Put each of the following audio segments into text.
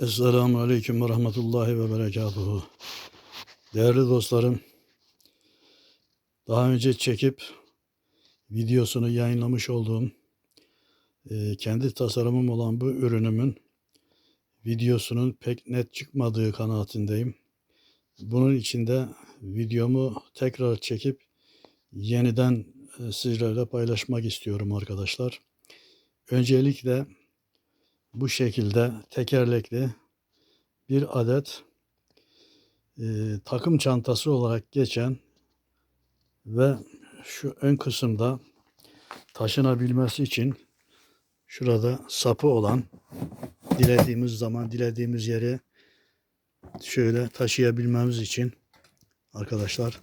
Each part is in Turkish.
Esselamu Aleyküm ve Rahmetullahi ve Berekatuhu. Değerli dostlarım, daha önce çekip videosunu yayınlamış olduğum e, kendi tasarımım olan bu ürünümün videosunun pek net çıkmadığı kanaatindeyim. Bunun için de videomu tekrar çekip yeniden e, sizlerle paylaşmak istiyorum arkadaşlar. Öncelikle bu şekilde tekerlekli bir adet e, takım çantası olarak geçen ve şu ön kısımda taşınabilmesi için şurada sapı olan dilediğimiz zaman dilediğimiz yere şöyle taşıyabilmemiz için arkadaşlar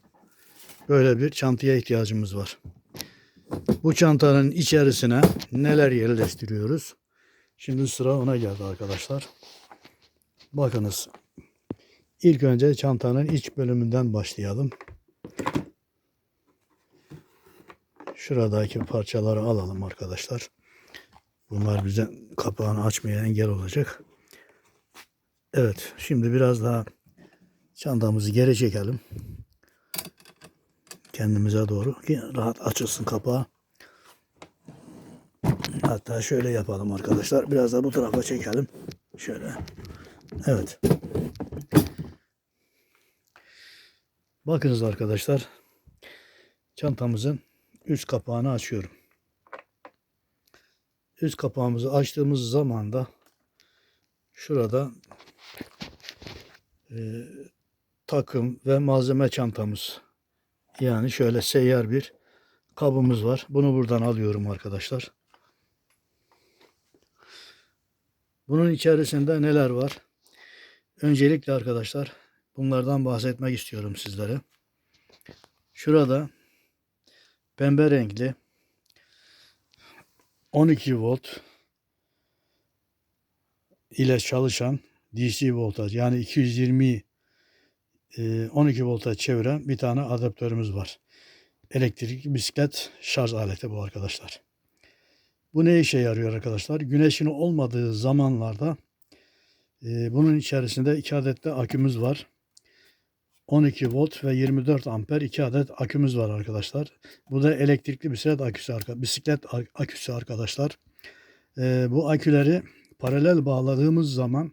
böyle bir çantaya ihtiyacımız var. Bu çantanın içerisine neler yerleştiriyoruz? Şimdi sıra ona geldi arkadaşlar. Bakınız. İlk önce çantanın iç bölümünden başlayalım. Şuradaki parçaları alalım arkadaşlar. Bunlar bize kapağını açmaya engel olacak. Evet, şimdi biraz daha çantamızı geri çekelim. Kendimize doğru ki rahat açılsın kapağı. Hatta şöyle yapalım arkadaşlar. Biraz da bu tarafa çekelim. Şöyle. Evet. Bakınız arkadaşlar. Çantamızın üst kapağını açıyorum. Üst kapağımızı açtığımız zaman da şurada e, takım ve malzeme çantamız yani şöyle seyyar bir kabımız var. Bunu buradan alıyorum arkadaşlar. Bunun içerisinde neler var? Öncelikle arkadaşlar bunlardan bahsetmek istiyorum sizlere. Şurada pembe renkli 12 volt ile çalışan DC voltaj yani 220 12 volta çeviren bir tane adaptörümüz var. Elektrikli bisiklet şarj aleti bu arkadaşlar. Bu ne işe yarıyor arkadaşlar? Güneşin olmadığı zamanlarda e, bunun içerisinde iki adet de akümüz var. 12 volt ve 24 amper iki adet akümüz var arkadaşlar. Bu da elektrikli bisiklet aküsü, bisiklet aküsü arkadaşlar. E, bu aküleri paralel bağladığımız zaman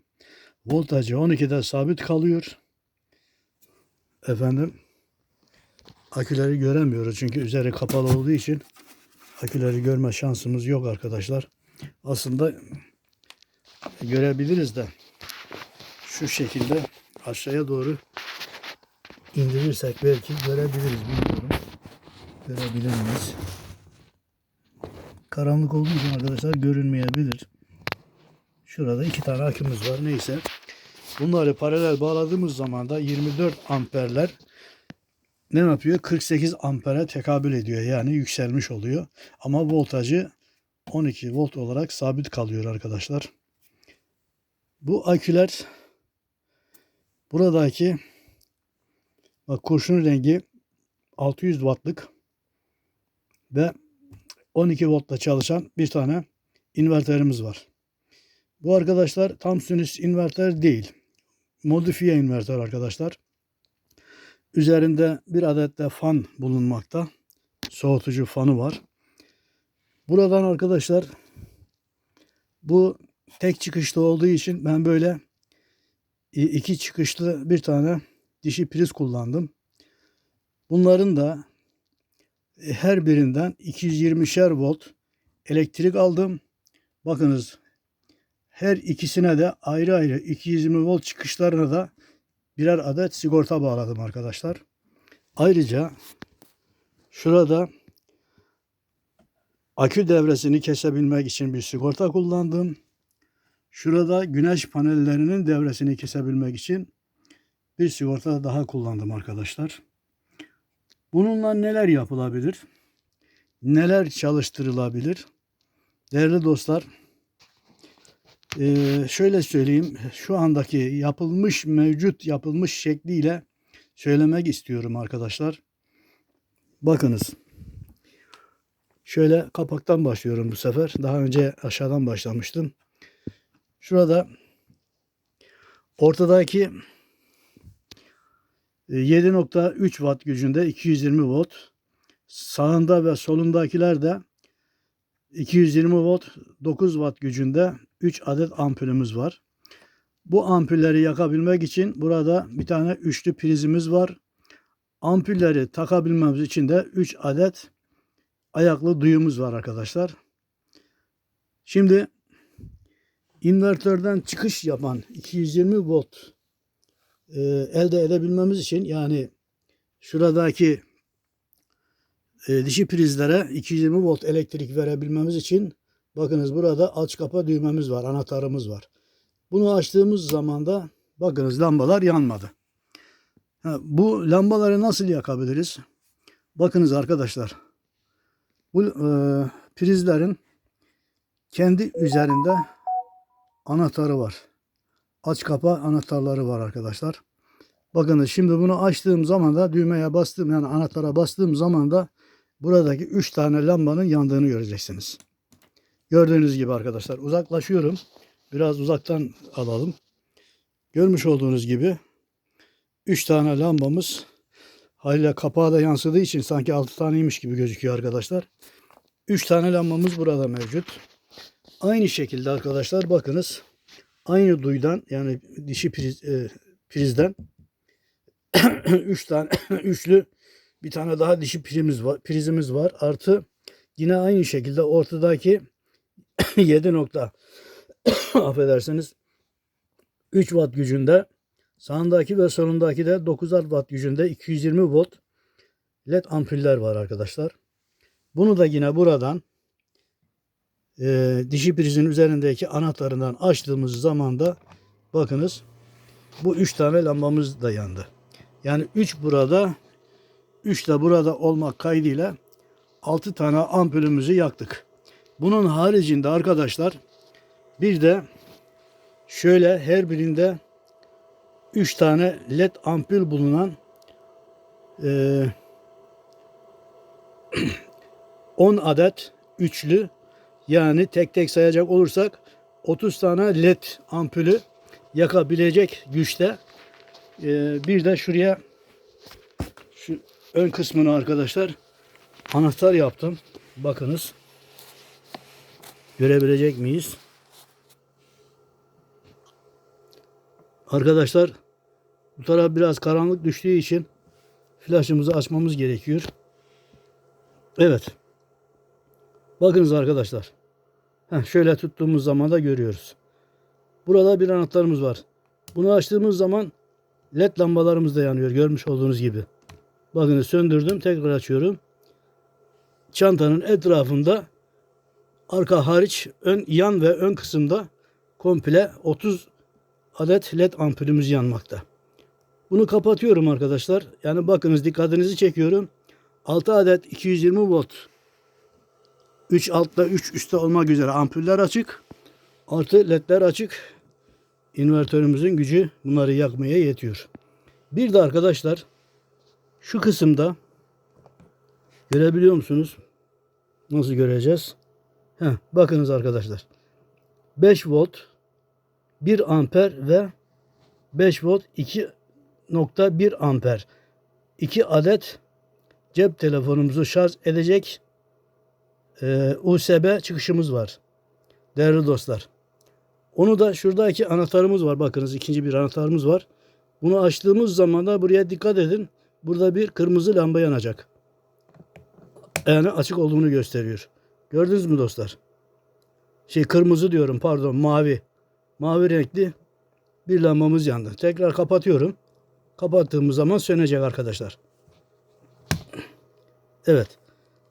voltajı 12'de sabit kalıyor. Efendim aküleri göremiyoruz çünkü üzeri kapalı olduğu için aküleri görme şansımız yok arkadaşlar. Aslında görebiliriz de şu şekilde aşağıya doğru indirirsek belki görebiliriz bilmiyorum. Görebilir miyiz? Karanlık olduğu için arkadaşlar görünmeyebilir. Şurada iki tane akümüz var. Neyse. Bunları paralel bağladığımız zaman da 24 amperler ne yapıyor? 48 ampere tekabül ediyor. Yani yükselmiş oluyor. Ama voltajı 12 volt olarak sabit kalıyor arkadaşlar. Bu aküler buradaki bak kurşun rengi 600 wattlık ve 12 voltta çalışan bir tane inverterimiz var. Bu arkadaşlar tam sinüs inverter değil. Modifiye inverter arkadaşlar. Üzerinde bir adet de fan bulunmakta. Soğutucu fanı var. Buradan arkadaşlar bu tek çıkışlı olduğu için ben böyle iki çıkışlı bir tane dişi priz kullandım. Bunların da her birinden 220'şer volt elektrik aldım. Bakınız her ikisine de ayrı ayrı 220 volt çıkışlarına da birer adet sigorta bağladım arkadaşlar. Ayrıca şurada akü devresini kesebilmek için bir sigorta kullandım. Şurada güneş panellerinin devresini kesebilmek için bir sigorta daha kullandım arkadaşlar. Bununla neler yapılabilir? Neler çalıştırılabilir? Değerli dostlar, ee, şöyle söyleyeyim. Şu andaki yapılmış, mevcut yapılmış şekliyle söylemek istiyorum arkadaşlar. Bakınız. Şöyle kapaktan başlıyorum bu sefer. Daha önce aşağıdan başlamıştım. Şurada ortadaki e, 7.3 watt gücünde 220 volt. Sağında ve solundakiler de 220 volt 9 watt gücünde 3 adet ampulümüz var. Bu ampulleri yakabilmek için burada bir tane üçlü prizimiz var. Ampulleri takabilmemiz için de 3 adet ayaklı duyumuz var arkadaşlar. Şimdi invertörden çıkış yapan 220 volt e, elde edebilmemiz için yani şuradaki e, dişi prizlere 220 volt elektrik verebilmemiz için bakınız burada aç kapa düğmemiz var, anahtarımız var. Bunu açtığımız zaman da bakınız lambalar yanmadı. Bu lambaları nasıl yakabiliriz? Bakınız arkadaşlar. Bu e, prizlerin kendi üzerinde anahtarı var. Aç kapa anahtarları var arkadaşlar. Bakınız şimdi bunu açtığım zaman da düğmeye bastığım yani anahtara bastığım zaman da buradaki 3 tane lambanın yandığını göreceksiniz. Gördüğünüz gibi arkadaşlar uzaklaşıyorum. Biraz uzaktan alalım. Görmüş olduğunuz gibi 3 tane lambamız haliyle kapağı da yansıdığı için sanki 6 taneymiş gibi gözüküyor arkadaşlar. 3 tane lambamız burada mevcut. Aynı şekilde arkadaşlar bakınız aynı duydan yani dişi priz, e, prizden 3 tane üçlü bir tane daha dişi prizimiz var, prizimiz var. Artı yine aynı şekilde ortadaki 7 nokta affedersiniz 3 watt gücünde sağındaki ve solundaki de 9 watt gücünde 220 volt led ampuller var arkadaşlar. Bunu da yine buradan e, dişi prizin üzerindeki anahtarından açtığımız zaman da bakınız bu 3 tane lambamız da yandı. Yani 3 burada 3 de burada olmak kaydıyla 6 tane ampulümüzü yaktık. Bunun haricinde arkadaşlar bir de şöyle her birinde 3 tane led ampul bulunan e, 10 adet üçlü yani tek tek sayacak olursak 30 tane led ampulü yakabilecek güçte e, bir de şuraya şu ön kısmını arkadaşlar anahtar yaptım. Bakınız. Görebilecek miyiz? Arkadaşlar bu taraf biraz karanlık düştüğü için flaşımızı açmamız gerekiyor. Evet. Bakınız arkadaşlar. Heh, şöyle tuttuğumuz zaman da görüyoruz. Burada bir anahtarımız var. Bunu açtığımız zaman led lambalarımız da yanıyor. Görmüş olduğunuz gibi. Bakınız söndürdüm. Tekrar açıyorum. Çantanın etrafında arka hariç ön yan ve ön kısımda komple 30 adet led ampulümüz yanmakta. Bunu kapatıyorum arkadaşlar. Yani bakınız dikkatinizi çekiyorum. 6 adet 220 volt 3 altta 3 üstte olmak üzere ampuller açık. Artı ledler açık. İnvertörümüzün gücü bunları yakmaya yetiyor. Bir de arkadaşlar şu kısımda görebiliyor musunuz? Nasıl göreceğiz? Heh, bakınız arkadaşlar. 5 volt 1 amper ve 5 volt 2.1 amper. 2 adet cep telefonumuzu şarj edecek e, USB çıkışımız var. Değerli dostlar. Onu da şuradaki anahtarımız var. Bakınız ikinci bir anahtarımız var. Bunu açtığımız zaman da buraya dikkat edin. Burada bir kırmızı lamba yanacak. Yani açık olduğunu gösteriyor. Gördünüz mü dostlar? Şey kırmızı diyorum pardon mavi. Mavi renkli bir lambamız yandı. Tekrar kapatıyorum. Kapattığımız zaman sönecek arkadaşlar. Evet.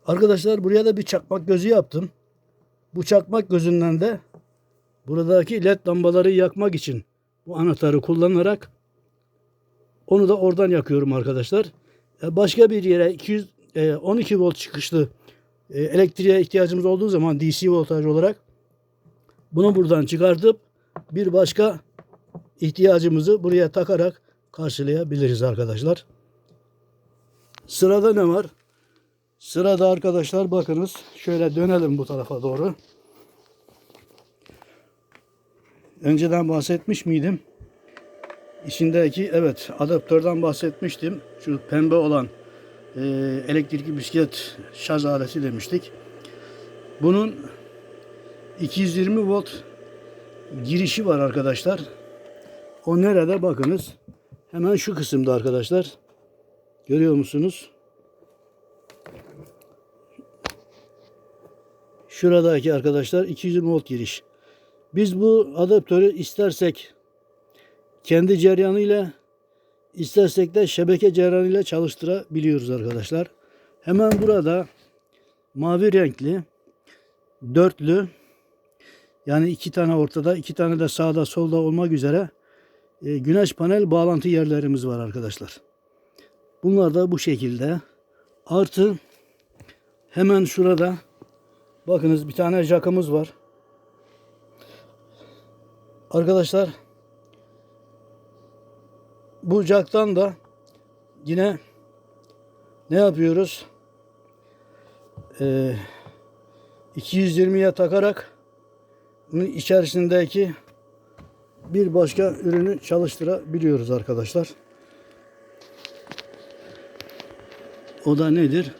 Arkadaşlar buraya da bir çakmak gözü yaptım. Bu çakmak gözünden de buradaki led lambaları yakmak için bu anahtarı kullanarak onu da oradan yakıyorum arkadaşlar. E, Başka bir yere 200 e, 12 volt çıkışlı e, elektriğe ihtiyacımız olduğu zaman DC voltaj olarak bunu buradan çıkartıp bir başka ihtiyacımızı buraya takarak karşılayabiliriz arkadaşlar. Sırada ne var? Sırada arkadaşlar bakınız şöyle dönelim bu tarafa doğru. Önceden bahsetmiş miydim? İçindeki evet adaptörden bahsetmiştim. Şu pembe olan e, elektrikli bisiklet şarj aleti demiştik. Bunun 220 volt girişi var arkadaşlar. O nerede bakınız. Hemen şu kısımda arkadaşlar. Görüyor musunuz? Şuradaki arkadaşlar 220 volt giriş. Biz bu adaptörü istersek kendi cereyanıyla istersek de şebeke cereyanıyla çalıştırabiliyoruz arkadaşlar. Hemen burada mavi renkli dörtlü yani iki tane ortada iki tane de sağda solda olmak üzere e, güneş panel bağlantı yerlerimiz var arkadaşlar. Bunlar da bu şekilde. Artı hemen şurada bakınız bir tane jakımız var. Arkadaşlar bu jacktan da yine ne yapıyoruz? Ee, 220'ye takarak bunun içerisindeki bir başka ürünü çalıştırabiliyoruz arkadaşlar. O da nedir?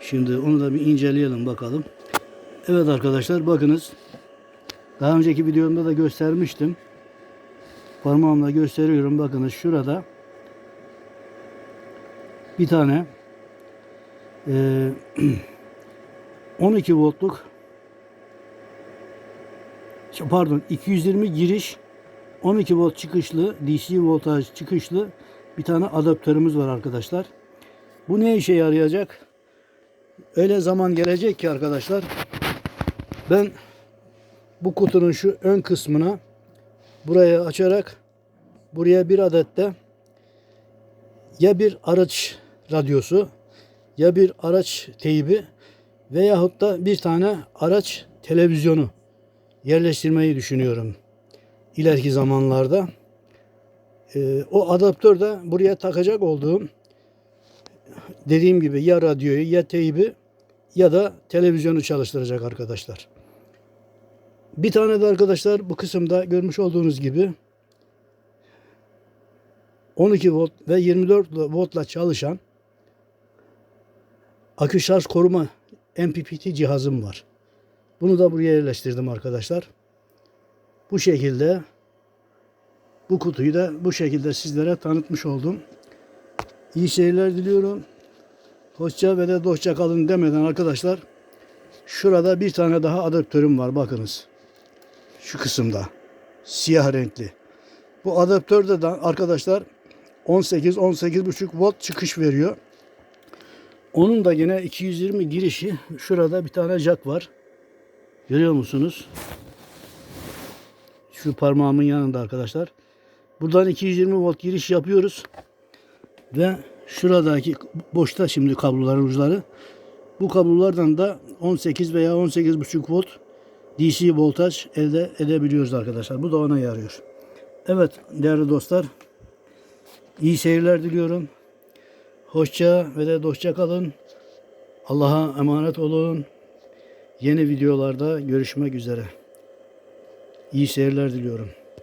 Şimdi onu da bir inceleyelim bakalım. Evet arkadaşlar bakınız. Daha önceki videomda da göstermiştim. Parmağımla gösteriyorum. Bakınız şurada bir tane eee 12 voltluk pardon 220 giriş 12 volt çıkışlı DC voltaj çıkışlı bir tane adaptörümüz var arkadaşlar. Bu ne işe yarayacak? Öyle zaman gelecek ki arkadaşlar ben bu kutunun şu ön kısmına buraya açarak buraya bir adet de ya bir araç radyosu ya bir araç teybi veyahut da bir tane araç televizyonu yerleştirmeyi düşünüyorum. İleriki zamanlarda. Ee, o adaptör de buraya takacak olduğum dediğim gibi ya radyoyu ya teybi ya da televizyonu çalıştıracak arkadaşlar. Bir tane de arkadaşlar bu kısımda görmüş olduğunuz gibi 12 volt ve 24 voltla çalışan akü şarj koruma MPPT cihazım var. Bunu da buraya yerleştirdim arkadaşlar. Bu şekilde bu kutuyu da bu şekilde sizlere tanıtmış oldum. İyi seyirler diliyorum. Hoşça ve de dostça kalın demeden arkadaşlar şurada bir tane daha adaptörüm var bakınız. Şu kısımda siyah renkli. Bu adaptörde de arkadaşlar 18 18,5 volt çıkış veriyor. Onun da yine 220 girişi şurada bir tane jack var. Görüyor musunuz? Şu parmağımın yanında arkadaşlar. Buradan 220 volt giriş yapıyoruz. Ve şuradaki boşta şimdi kabloların uçları. Bu kablolardan da 18 veya 18,5 volt DC voltaj elde edebiliyoruz arkadaşlar. Bu da ona yarıyor. Evet değerli dostlar. iyi seyirler diliyorum. Hoşça ve de dostça kalın. Allah'a emanet olun. Yeni videolarda görüşmek üzere. İyi seyirler diliyorum.